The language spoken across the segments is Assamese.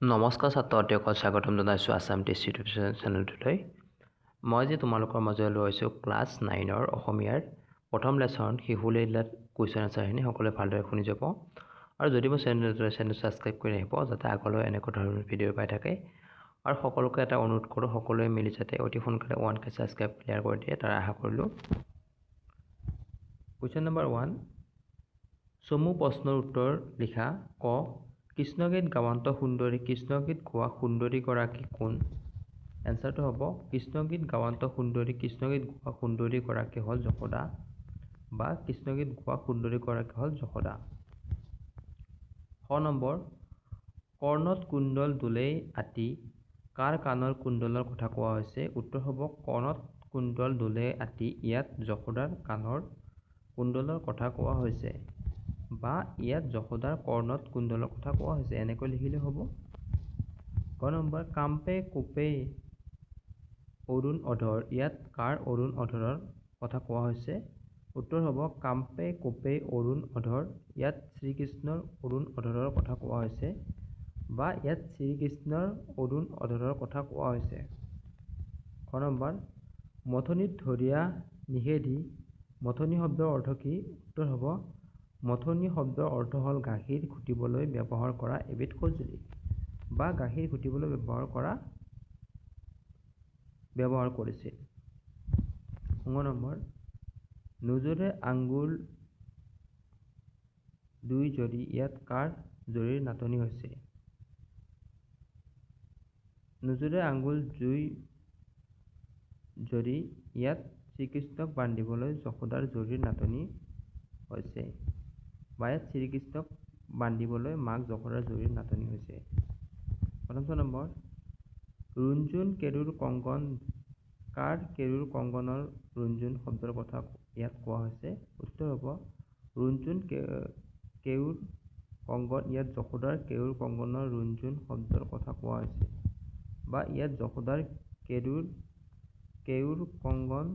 নমস্কাৰ ছাত্ৰ ছাত্ৰীসকল স্বাগতম জনাইছোঁ আছাম টেষ্ট ইউটিউব চেনেলটোলৈ। মই যে তোমালোকৰ মাজলৈ লৈ আহিছোঁ ক্লাছ নাইনৰ অসমীয়াৰ প্ৰথম লেচন শিশু লীলাত কুৱেশ্যন আনচাৰখিনি সকলোৱে ভালদৰে শুনি যাব। আৰু যদি মোৰ চেনেলটোৱে চেনেল ছাবস্ক্ৰাইব কৰি আহিব যাতে আগলৈ এনেকুৱা ধৰণৰ ভিডিঅ' পাই থাকে। আৰু সকলোকে এটা অনুৰোধ কৰোঁ সকলোৱে মিলি যাতে অতি সোনকালে ওৱান কে ছাবস্ক্ৰাইব ক্লিয়াৰ কৰি দিয়ে তাৰ আশা কৰিলোঁ। কুৱেশ্যন নম্বৰ ওৱান চমু প্ৰশ্নৰ উত্তৰ লিখা ক কৃষ্ণগীত গাৱন্ত সুন্দৰী কৃষ্ণগীত গোৱা সুন্দৰীগৰাকী কোন? এনচাৰটো হ'ব কৃষ্ণগীত গাৱন্ত সুন্দৰী কৃষ্ণগীত গোৱা সুন্দৰীগৰাকী হ'ল যশোদা বা কৃষ্ণগীত গোৱা সুন্দৰীগৰাকী হ'ল যশোদা। শ নম্বৰ কৰ্ণত কুণ্ডল দোলেই আতি কাৰ কাণৰ কুণ্ডলৰ কথা কোৱা হৈছে? উত্তৰ হ'ব কৰ্ণত কুণ্ডল দোলে আতি ইয়াত যশোদাৰ কাণৰ কুণ্ডলৰ কথা কোৱা হৈছে। বা ইয়াত যশোদাৰ কৰ্ণত কুণ্ডলৰ কথা কোৱা হৈছে। এনেকৈ লিখিলে হ'ব। ক নম্বৰ কাম্পে কোপে অৰুণ অধৰ। ইয়াত কাৰ অৰুণ অধৰৰ কথা কোৱা হৈছে? উত্তৰ হ'ব কাম্পে কোপে অৰুণ অধৰ। ইয়াত শ্ৰীকৃষ্ণৰ অৰুণ অধৰৰ কথা কোৱা হৈছে বা ইয়াত শ্ৰীকৃষ্ণৰ অৰুণ অধৰৰ কথা কোৱা হৈছে। খ নম্বৰ মথনিত ধৰিয়া নিষেধি। মথনি শব্দৰ অৰ্থ কি? উত্তৰ হ'ব মথনি শব্দৰ অৰ্থ হ'ল গাখীৰ ঘুটিবলৈ ব্যৱহাৰ কৰা এবিধ সঁজুলি বা গাখীৰ ঘুটিবলৈ ব্যৱহাৰ কৰা ব্যৱহাৰ কৰিছিল। ষোল্ল নম্বৰ নোজোৰে আঙ্গুল দুই জৰি ইয়াত কাৰ জৰিৰ নাটনি হৈছে? নোজোৰে আঙ্গুল জুই জৰি ইয়াত শ্ৰীকৃষ্ণক বান্ধিবলৈ যশোদাৰ জৰিৰ নাটনি হৈছে। বা ইয়াত শ্ৰীকৃষ্ণক বান্ধিবলৈ মাক যশোদাৰ জৰিৰ নাটনি হৈছে। পঞ্চম নম্বৰ ৰুণজুণ কেৰুৰ কংকন কাৰ কেৰুৰ কংকনৰ ৰুণজুণ শব্দৰ কথা ইয়াত কোৱা হৈছে। উত্তৰ হ'ব ৰুণজুণ কেউৰ কংকন ইয়াত যশোদাৰ কেউৰ কংকনৰ ৰুণজুণ শব্দৰ কথা কোৱা হৈছে। বা ইয়াত যশোদাৰ কেৰুৰ কেউৰ কংকন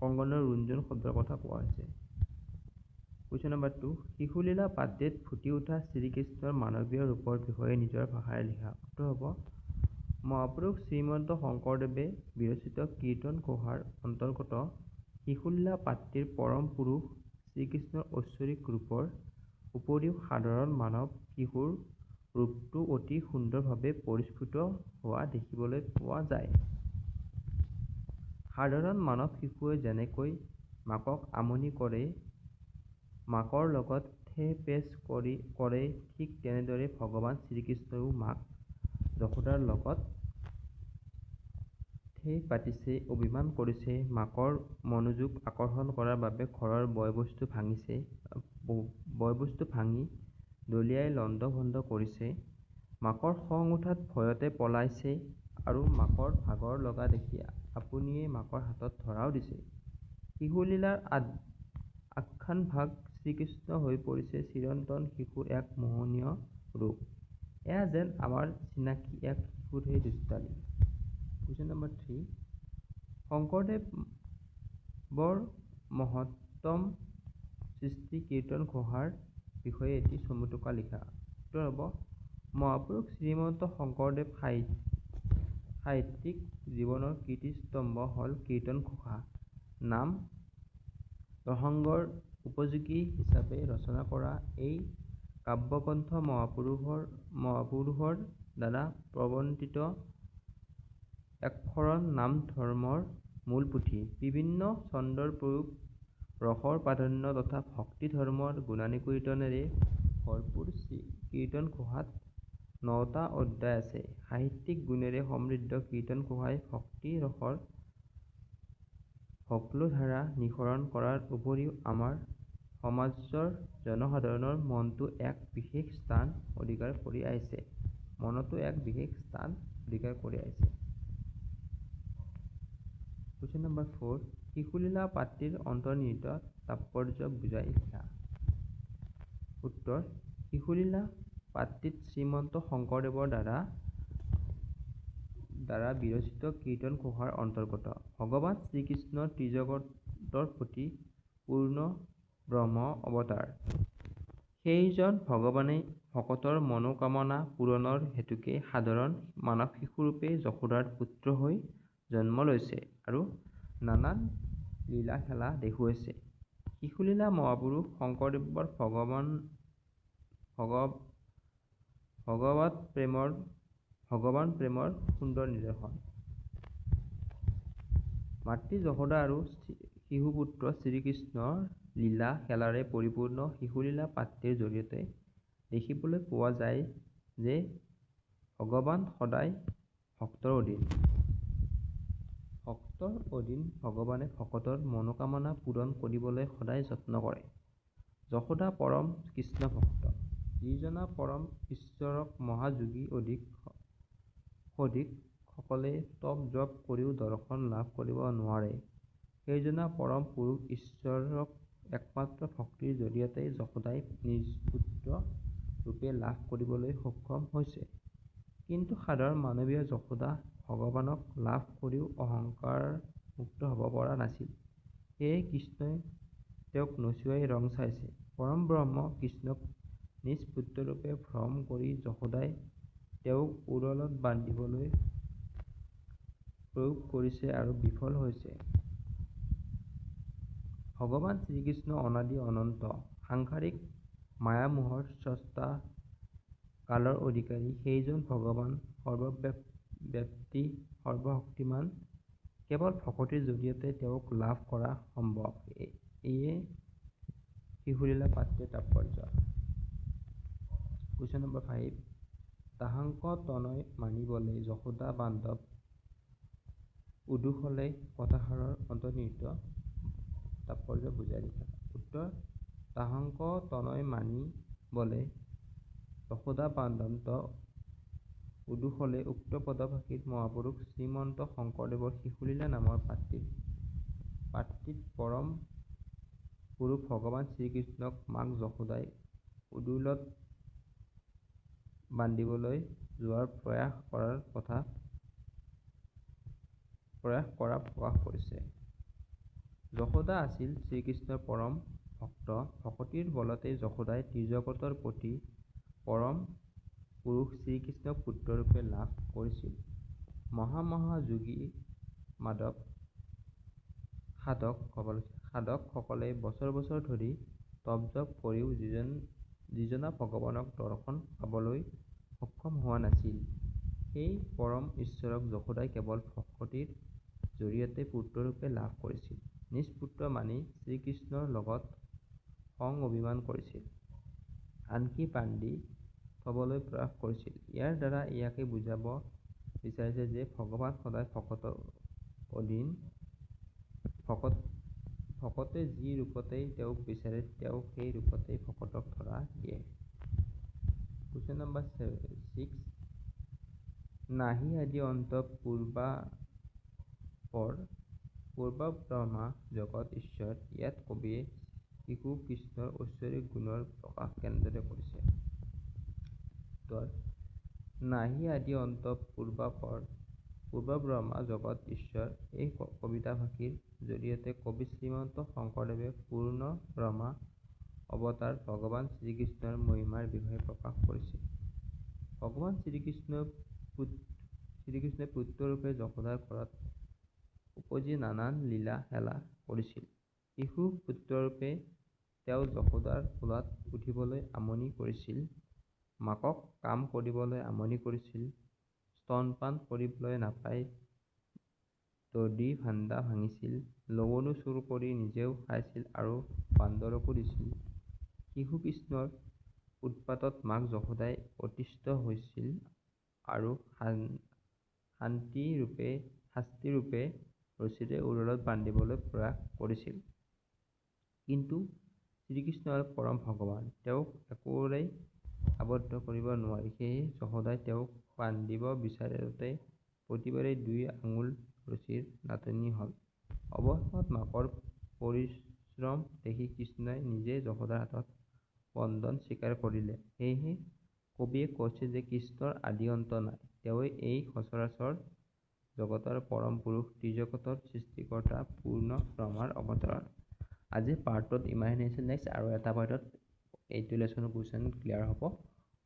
কংকনৰ ৰুণজুণ শব্দৰ কথা কোৱা হৈছে। কুৱেশ্যন নম্বৰ টু শিশুলীলা পাঠটিত ফুটি উঠা শ্ৰীকৃষ্ণৰ মানৱীয় ৰূপৰ বিষয়ে নিজৰ ভাষাৰে লিখা। উত্তৰ হ'ব মহাপুৰুষ শ্ৰীমন্ত শংকৰদেৱে বিৰচিত কীৰ্তন ঘোষাৰ অন্তৰ্গত শিশুলীলা পাঠটিৰ পৰম পুৰুষ শ্ৰীকৃষ্ণৰ ঐশ্বৰিক ৰূপৰ উপৰিও সাধাৰণ মানৱ শিশুৰ ৰূপটো অতি সুন্দৰভাৱে পৰিস্ফুট হোৱা দেখিবলৈ পোৱা যায়। সাধাৰণ মানৱ শিশুৱে যেনেকৈ মাকক আমনি কৰে মাকৰ লগত ঠেহ পেচ কৰে ঠিক তেনেদৰে ভগৱান শ্ৰীকৃষ্ণইও মাক যশোদাৰ লগত ঠেহ পাতিছে অভিমান কৰিছে মাকৰ মনোযোগ আকৰ্ষণ কৰাৰ বাবে ঘৰৰ বয় বস্তু ভাঙিছে বয় বস্তু ভাঙি দলিয়াই লণ্ড ভণ্ড কৰিছে মাকৰ খং উঠাত ভয়তে পলাইছে আৰু মাকৰ ভাগৰ লগা দেখি আপুনিয়েই মাকৰ হাতত ধৰাও দিছে। শিশুলীলাৰ আখ্যানভাগ শ্ৰীকৃষ্ণ হৈ পৰিছে চিৰন্তন শিশুৰ এক মোহনীয় ৰূপ। এয়া যেন আমাৰ চিনাকি এক শিশুৰ সেই দুষ্টালি। Question number three. শংকৰদেৱৰ মহত্তম সৃষ্টি কীৰ্তন ঘোষাৰ বিষয়ে এটি চমু টোকা লিখা। উত্তৰ হ'ব মহাপুৰুষ শ্ৰীমন্ত শংকৰদেৱ সাহিত্যিক জীৱনৰ কীৰ্তিস্তম্ভ হ'ল কীৰ্তন ঘোষা। নাম প্ৰসংগৰ উপযোগী হিচাপে ৰচনা কৰা এই কাব্যগ্ৰন্থ মহাপুৰুষৰ মহাপুৰুষৰ দ্বাৰা প্ৰৱৰ্তিত একশৰণ নাম ধৰ্মৰ মূল পুথি। বিভিন্ন ছন্দৰ প্ৰয়োগ ৰসৰ প্ৰাধান্য তথা ভক্তি ধৰ্মৰ গুণানুকীৰ্তনেৰে ভৰপূৰ কীৰ্তন ঘোষাত নটা অধ্যায় আছে। সাহিত্যিক গুণেৰে সমৃদ্ধ কীৰ্তন ঘোষাই ভক্তি ৰসৰ ভগ্লোধাৰা নিঃসৰণ কৰাৰ উপৰিও আমাৰ সমাজৰ জনসাধাৰণৰ মনতো এক বিশেষ স্থান অধিকাৰ কৰি আহিছে। মনতো এক বিশেষ স্থান অধিকাৰ কৰি আহিছে। কুৱেশ্যন নম্বৰ ফ'ৰ শিশুলীলা পাঠটিৰ অন্তৰ্নিহিত তাৎপৰ্য বুজাই লিখা উত্তৰ শিশুলীলা পাঠটিত শ্ৰীমন্ত শংকৰদেৱৰ দ্বাৰা দ্বাৰা বিৰচিত কীৰ্তন ঘোষাৰ অন্তৰ্গত ভগৱান শ্ৰীকৃষ্ণ ত্ৰিজগতৰ পতি পূৰ্ণ ব্ৰহ্ম অৱতাৰ সেইজন ভগৱানে ভকতৰ মনোকামনা পূৰণৰ হেতুকে সাধাৰণ মানৱ শিশুৰূপে যশোদাৰ পুত্ৰ হৈ জন্ম লৈছে আৰু নানান লীলা-খেলা দেখুৱাইছে। শিশুলীলা মহাপুৰুষ শংকৰদেৱৰ ভগৱৎ প্ৰেমৰ সুন্দৰ নিদৰ্শন। মাতৃ যশোদা আৰু শিশুপুত্ৰ শ্ৰীকৃষ্ণৰ লীলা-খেলাৰে পৰিপূৰ্ণ শিশুলীলা পাঠটিৰ জৰিয়তে দেখিবলৈ পোৱা যায় যে ভগৱান সদায় ভক্তৰ অধীন। ভক্তৰ অধীন ভগৱানে ভকতৰ মনোকামনা পূৰণ কৰিবলৈ সদায় যত্ন কৰে। যশোদা পৰম কৃষ্ণভক্ত। যিজনা পৰম ঈশ্বৰক মহাযোগী সাধিক সকলে তপ জপ কৰিও দৰ্শন লাভ কৰিব নোৱাৰে, সেইজনা পৰম পুৰুষ ঈশ্বৰক একমাত্ৰ ভক্তিৰ জৰিয়তেই যশোদাই ৰূপে লাভ কৰিবলৈ সক্ষম হৈছে। কিন্তু সাধাৰণ মানৱীয় যশোদা ভগৱানক লাভ কৰিও অহংকাৰমুক্ত হ'ব পৰা নাছিল। সেয়ে কৃষ্ণই তেওঁক নচুৱাই ৰং চাইছে। পৰব্ৰহ্ম কৃষ্ণক নিজ পুত্ৰৰূপে ভ্ৰম কৰি যশোদাই তেওঁক উৰলত বান্ধিবলৈ প্ৰয়োগ কৰিছে আৰু বিফল হৈছে। ভগৱান শ্ৰীকৃষ্ণ অনাদি অনন্ত, সাংসাৰিক মায়ামোহৰ স্ৰষ্টা, কালৰ অধিকাৰী, সেইজন ভগৱান সৰ্বব্যাপী সৰ্বশক্তিমান। কেৱল ভকতিৰ জৰিয়তে তেওঁক লাভ কৰা সম্ভৱ। এয়ে শিশুলীলা পাঠটিৰ তাৎপৰ্য। তাহাংক তনয় মানি বলে যশোদা বান্ধৱ উডুষলে কথাষাৰৰ অন্তৰ্নিহিত তাৎপৰ্য বুজাই লিখা। উত্তৰ তাহাংক তনয় মানি বলে যশোদা বান্ধৱ উডুষলে উক্ত পদফাঁকিত মহাপুৰুষ শ্ৰীমন্ত শংকৰদেৱৰ শিশুলীলা নামৰ পাঠটিত পৰম পুৰুষ ভগৱান শ্ৰীকৃষ্ণক মাক যশোদাই উডুলত বান্ধিবলৈ যোৱাৰ প্ৰয়াস কৰা প্ৰকাশ কৰিছে। যশোদা আছিল শ্ৰীকৃষ্ণৰ পৰম ভক্ত। ভকতিৰ বলতেই যশোদাই ত্ৰিজগতৰ পতি পৰম পুৰুষ শ্ৰীকৃষ্ণক পুত্ৰৰূপে লাভ কৰিছিল। মহা মহা যোগী মাধৱ সাধক সকলে বছৰ বছৰ ধৰি তপ জপ কৰিও যিজনা ভগৱানক দৰ্শন পাবলৈ সক্ষম হোৱা নাছিল, সেই পৰম ঈশ্বৰক যশোদাই কেৱল ভকতিৰ জৰিয়তে পুত্ৰৰূপে লাভ কৰিছিল। নিজ পুত্ৰ মানি শ্ৰীকৃষ্ণৰ লগত খং অভিমান কৰিছিল। আনকি বান্ধি থবলৈ প্ৰয়াস কৰিছিল। ইয়াৰ দ্বাৰা এয়াকে বুজাব বিচাৰিছে যে ভগৱান সদায় ভকতৰ অধীন। ভকতে যি ৰূপতেই তেওঁক বিচাৰে তেওঁ সেই ৰূপতেই ভকতক ধৰা দিয়ে। কুৱেশ্যন নম্বৰ ছিক্স নাহি আদি অন্ত পূৰ্বাপৰ পূৰ্বব্ৰহ্মা জগত ঈশ্বৰ ইয়াত কবিয়ে শিশু কৃষ্ণৰ ঐশ্বৰিক গুণৰ প্ৰকাশ কেনেদৰে কৰিছে? নাহি আদি অন্ত পূৰ্বাপৰ পূৰ্বব্ৰহ্মা জগত ঈশ্বৰ এই কবিতাফাঁকিৰ জৰিয়তে কবি শ্ৰীমন্ত শংকৰদেৱে পূৰ্ণ ব্ৰহ্মা অৱতাৰ ভগৱান শ্ৰীকৃষ্ণৰ মহিমাৰ বিষয়ে প্ৰকাশ কৰিছে। ভগৱান শ্ৰীকৃষ্ণই পুত্ৰৰূপে যশোদাৰ ঘৰত উপজি নানান লীলা-খেলা কৰিছিল। শিশু পুত্ৰৰূপে তেওঁ যশোদাৰ কোলাত উঠিবলৈ আমনি কৰিছিল, মাকক কাম কৰিবলৈ আমনি কৰিছিল, স্তনপান কৰিবলৈ নাপাই দধি-ভাণ্ডা ভাঙিছিল, লৱণো চুৰ কৰি নিজেও খাইছিল আৰু বান্দৰকো দিছিল। শিশু কৃষ্ণৰ উৎপাতত মাক যশোদাই অতিষ্ঠ হৈছিল আৰু শাস্তিৰূপে ৰছীৰে উৰলত বান্ধিবলৈ প্ৰয়াস কৰিছিল। কিন্তু শ্ৰীকৃষ্ণ পৰম ভগৱান, তেওঁক কৰিব নোৱাৰি। সেয়ে যশোদাই তেওঁক বান্ধিব বিচাৰোঁতে প্ৰতিবাৰেই দুই আঙুল ৰছীৰ নাটনি হ'ল। অৱশেষত মাকৰ পৰিশ্ৰম দেখি কৃষ্ণই নিজেই যশোদাৰ হাতত বন্ধন স্বীকাৰ কৰিলে। সেয়ে কবিয়ে কৈছে যে কৃষ্ণৰ আদি অন্ত নাই। তেৱেঁই এই সচৰাচৰ জগতৰ পৰম পুৰুষ, ত্ৰিজগতৰ সৃষ্টিকৰ্তা, পূৰ্ণ ব্ৰহ্মাৰ অৱতাৰ। আজিৰ পাৰ্টটোত ইমানখিনিয়ে আছিল। নেক্সট আৰু এটা পাৰ্টত এইটো লেচনৰ কুৱেশ্যন ক্লিয়াৰ হ'ব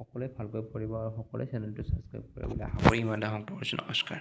সকলোৱে ভালকৈ পঢ়িব আৰু সকলোৱে চেনেলটো ছাবস্ক্ৰাইব কৰিবলৈ আশা কৰি। ইমানতে কৰিছোঁ নমস্কাৰ।